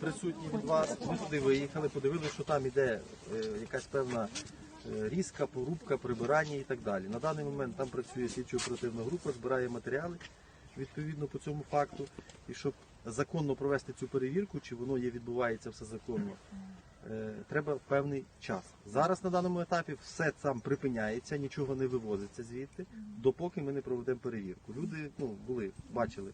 присутні від вас. Ми туди виїхали, подивилися, що там іде е, якась певна е, різка, порубка, прибирання і так далі. На даний момент там працює слідчо-оперативна група, збирає матеріали відповідно по цьому факту. І щоб законно провести цю перевірку, чи воно є, відбувається все законно, е, треба певний час. Зараз на даному етапі все там припиняється, нічого не вивозиться звідти, допоки ми не проведемо перевірку. Люди ну, були, бачили.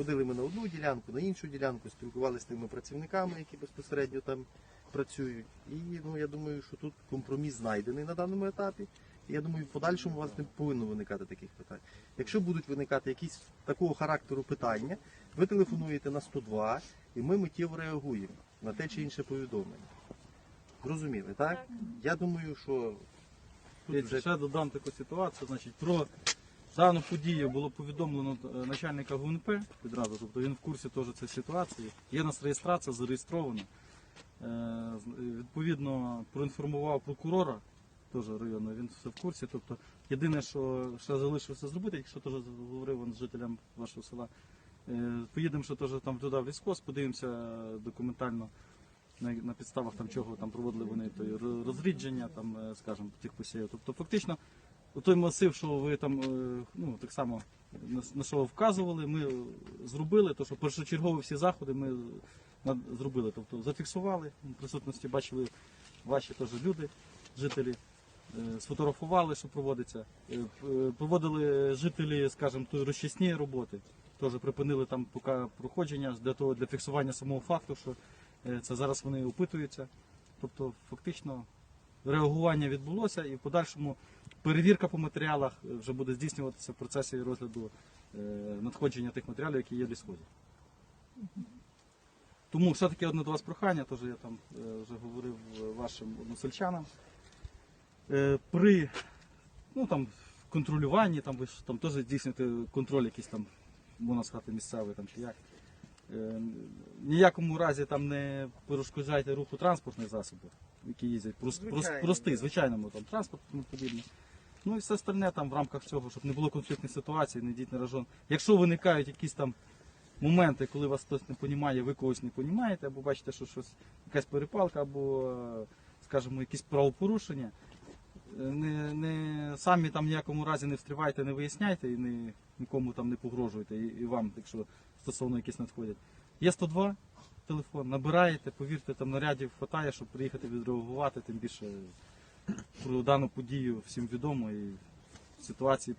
Ходили ми на одну ділянку, на іншу ділянку, спілкувалися з тими працівниками, які безпосередньо там працюють. І ну, я думаю, що тут компроміс знайдений на даному етапі. І я думаю, в подальшому у вас не повинно виникати таких питань. Якщо будуть виникати якісь такого характеру питання, ви телефонуєте на 102 і ми миттєво реагуємо на те чи інше повідомлення. Зрозуміли, так? Я думаю, що тут вже ще додам таку ситуацію. Значить, про дану подію було повідомлено е, начальника ГУНП відразу, тобто він в курсі теж цієї ситуації. Є нас реєстрація, зареєстрована. Е, Відповідно, проінформував прокурора теж району, він все в курсі. Тобто, єдине, що ще залишилося зробити, якщо теж говорив з жителям вашого села, е, поїдемо ще теж там туди в ліскос, подивимося документально на, підставах там чого там проводили вони то розрідження, там, е, скажімо, тих посівів. Тобто, фактично, той масив, що ви там е, ну, так само на, що вказували, ми зробили, то що першочергові всі заходи ми зробили. Тобто зафіксували, в присутності бачили ваші теж люди, жителі. е, Сфотографували, що проводиться. Е, Проводили жителі, скажімо, тут розчисні роботи. Теж припинили там поки проходження для того для фіксування самого факту, що Це зараз вони опитуються. Тобто, фактично, реагування відбулося і в подальшому перевірка по матеріалах е, вже буде здійснюватися в процесі розгляду е, надходження тих матеріалів, які є в лісхозі. Тому все-таки одне до вас прохання, теж я там е, вже говорив вашим односельчанам. При ну, там, контролюванні, там, ви ж там теж здійснюєте контроль якийсь там, можна сказати, місцевий там, чи як. Ніякому разі там не перешкоджайте руху транспортних засобів, які їздять. Прос, прос, Звичайно, простий, звичайному там транспорт тому подібне. Ну і все остальне там в рамках цього, щоб не було конфліктних ситуацій, не йдіть на рожон. Якщо виникають якісь там моменти, коли вас хтось не розуміє, ви когось не розумієте, або бачите, що щось якась перепалка, або, е, скажімо, якісь правопорушення, е, не, не самі там ніякому разі не встривайте, не виясняйте і не, нікому там не погрожуйте, і, і вам, якщо стосовно якісь надходять. Є 102 телефон, набираєте, повірте, там нарядів хватає, щоб приїхати відреагувати, тим більше про дану подію всім відомо і в ситуації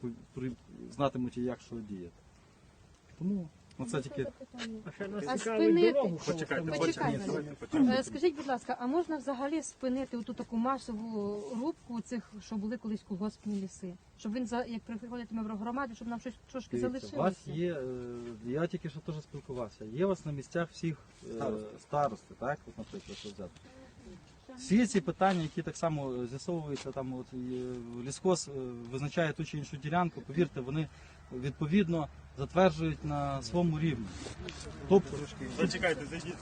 знатимуть, як що діяти. Тому ну, це тільки А спинити, Почекайте, почекайте. Е, Скажіть, будь ласка, а можна взагалі спинити оту таку масову рубку цих, що були колись колгоспні ліси? Щоб він за як приходитиме в громаду, щоб нам щось трошки Дивіться, у вас є, е, я тільки що теж спілкувався, є у вас на місцях всіх е, Старости. старости, так? От, наприклад, що взяти. Всі ці питання, які так само е, з'ясовуються, там от е, лісхоз е, визначає ту чи іншу ділянку, повірте, вони відповідно затверджують на своєму рівні. Тобто, Зачекайте, зайдіть.